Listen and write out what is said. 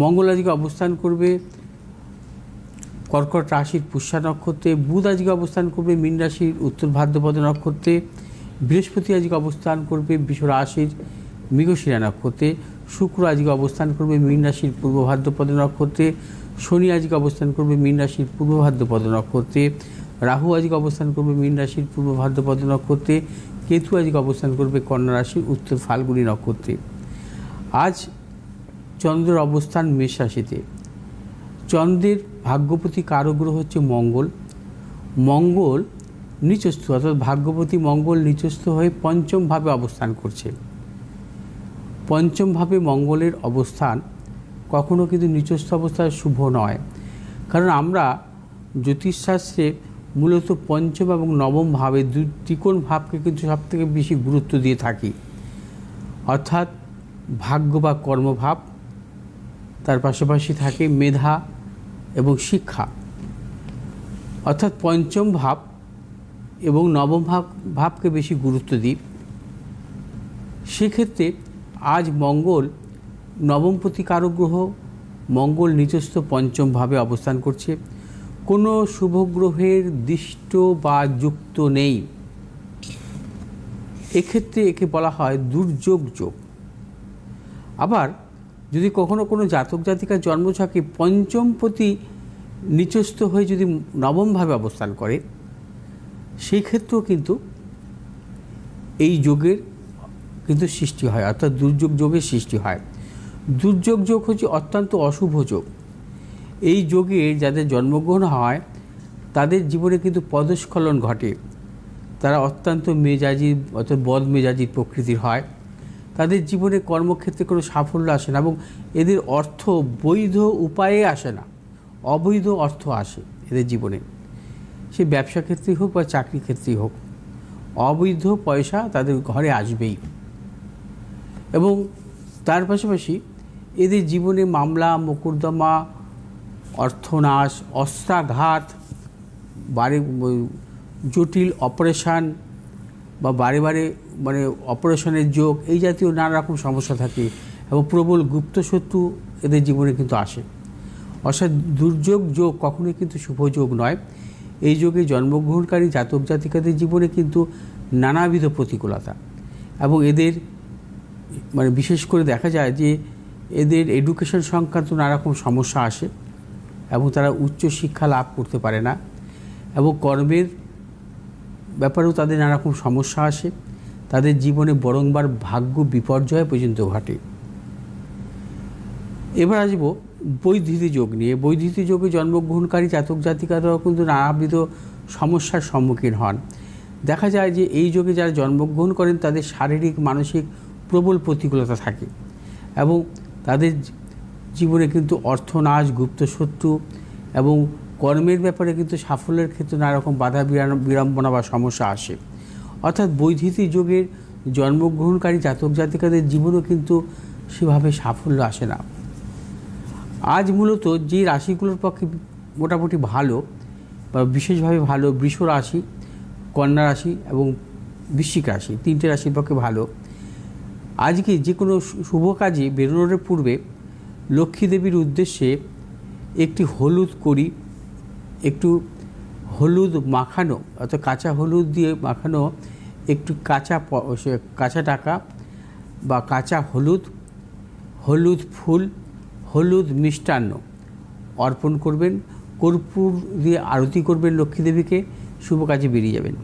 মঙ্গল আজকে অবস্থান করবে, কর্কট রাশির পুষ্যা নক্ষত্রে, বুধ আজকে অবস্থান করবে, মীন রাশির উত্তর ভাদ্রপদ নক্ষত্রে, বৃহস্পতি আজকে অবস্থান করবে বিষ রাশির মৃগশিরা নক্ষত্রে, শুক্র আজকে অবস্থান করবে মীন রাশির পূর্ব ভাদ্রপদ নক্ষত্রে, শনি আজকে অবস্থান করবে মীন রাশির পূর্ব ভাদ্রপদ নক্ষত্রে, রাহু আজকে অবস্থান করবে মীন রাশির পূর্ব ভাদ্রপদ নক্ষত্রে, কেতু আজকে অবস্থান করবে কন্যা রাশির উত্তর ফাল্গুনী নক্ষত্রে। আজ চন্দ্রের অবস্থান মেষ রাশিতে। চন্দ্রের ভাগ্যপতি কারগ্রহ হচ্ছে মঙ্গল। মঙ্গল নিচস্থ, অর্থাৎ ভাগ্যপতি মঙ্গল নিচস্থ হয়ে পঞ্চমভাবে অবস্থান করছে। পঞ্চমভাবে মঙ্গলের অবস্থান কখনো কিন্তু নিচস্থ অবস্থায় শুভ নয়। কারণ আমরা জ্যোতিষশাস্ত্রে মূলত পঞ্চম এবং নবম ভাবে দু ত্রিকোণ ভাবকে কিন্তু সবথেকে বেশি গুরুত্ব দিয়ে থাকি। অর্থাৎ ভাগ্য বা কর্মভাব তার পাশাপাশি থাকে মেধা এবং শিক্ষা। অর্থাৎ পঞ্চম ভাব এবং নবম ভাব, ভাবকে বেশি গুরুত্ব দিই। সেক্ষেত্রে আজ মঙ্গল নবমপতি কারক গ্রহ, মঙ্গল নিজস্ব পঞ্চম ভাবে অবস্থান করছে। কোনো শুভ গ্রহের দৃষ্ট বা যুক্ত নেই। এক্ষেত্রে একে বলা হয় দুর্যোগ যোগ। আবার যদি কখনো কোনো জাতক জাতিকার জন্মছকে পঞ্চমপতি নিচস্থ হয়ে যদি নবমভাবে অবস্থান করে, সেই ক্ষেত্রেও কিন্তু এই যোগের কিন্তু সৃষ্টি হয়, অর্থাৎ দুর্যোগ যোগের সৃষ্টি হয়। দুর্যোগ যোগ হচ্ছে অত্যন্ত অশুভ যোগ। এই যোগে যাদের জন্মগ্রহণ হয়, তাদের জীবনে কিন্তু পদস্খলন ঘটে। তারা অত্যন্ত মেজাজি অর্থাৎ বদ মেজাজি প্রকৃতির হয়। তাদের জীবনে কর্মক্ষেত্রে কোনো সাফল্য আসে না এবং এদের অর্থ বৈধ উপায়ে আসে না, অবৈধ অর্থ আসে এদের জীবনে। সে ব্যবসা ক্ষেত্রেই হোক বা চাকরি ক্ষেত্রেই হোক, অবৈধ পয়সা তাদের ঘরে আসবেই। এবং তার পাশাপাশি এদের জীবনে মামলা, মোকদ্দমা, অর্থনাশ, অস্ত্রাঘাত, বাড়ি, জটিল অপারেশান বা বারে বারে মানে অপারেশনের যোগ, এই জাতীয় নানা রকম সমস্যা থাকে এবং প্রবল গুপ্তশত্রু এদের জীবনে কিন্তু আসে। অর্থাৎ দুর্যোগ যোগ কখনোই কিন্তু শুভ যোগ নয়। এই যোগে জন্মগ্রহণকারী জাতক জাতিকাদের জীবনে কিন্তু নানাবিধ প্রতিকূলতা এবং এদের মানে বিশেষ করে দেখা যায় যে এদের এডুকেশন সংক্রান্ত নানারকম সমস্যা আসে এবং তারা উচ্চ শিক্ষা লাভ করতে পারে না এবং কর্মের ব্যাপারেও তাদের নানারকম সমস্যা আসে। তাদের জীবনে বরংবার ভাগ্য বিপর্যয় পর্যন্ত ঘটে। এবার আসব বৈদ্যুতি যোগ নিয়ে। বৈদ্যুতি যোগে জন্মগ্রহণকারী জাতক জাতিকারাও কিন্তু নানাবিধ সমস্যার সম্মুখীন হন। দেখা যায় যে এই যোগে যারা জন্মগ্রহণ করেন, তাদের শারীরিক, মানসিক প্রবল প্রতিকূলতা থাকে এবং তাদের জীবনে কিন্তু অর্থনাশ, গুপ্তশত্রু এবং কর্মের ব্যাপারে কিন্তু সাফল্যের ক্ষেত্রে নানা রকম বাধা বিড়ম্বনা বা সমস্যা আসে। অর্থাৎ বৈদ্যুতিক যুগের জন্মগ্রহণকারী জাতক জাতিকাদের জীবনও কিন্তু সেভাবে সাফল্য আসে না। আজ মূলত যে রাশিগুলোর পক্ষে মোটামুটি ভালো বা বিশেষভাবে ভালো বৃষ রাশি, কন্যা রাশি এবং বৃশ্চিক রাশি, তিনটে রাশির পক্ষে ভালো। আজকে যে কোনো শুভ কাজে বেরোনোর পূর্বে লক্ষ্মী দেবীর উদ্দেশ্যে একটি হলুদ করি একটু হলুদ মাখানো, অর্থাৎ কাঁচা হলুদ দিয়ে মাখানো একটু কাঁচা কাঁচা টাকা বা কাঁচা হলুদ হলুদ ফুল, হলুদ মিষ্টান্ন অর্পণ করবেন। কর্পূর দিয়ে আরতি করবেন লক্ষ্মীদেবীকে শুভ কাজে বেরিয়ে যাবেন।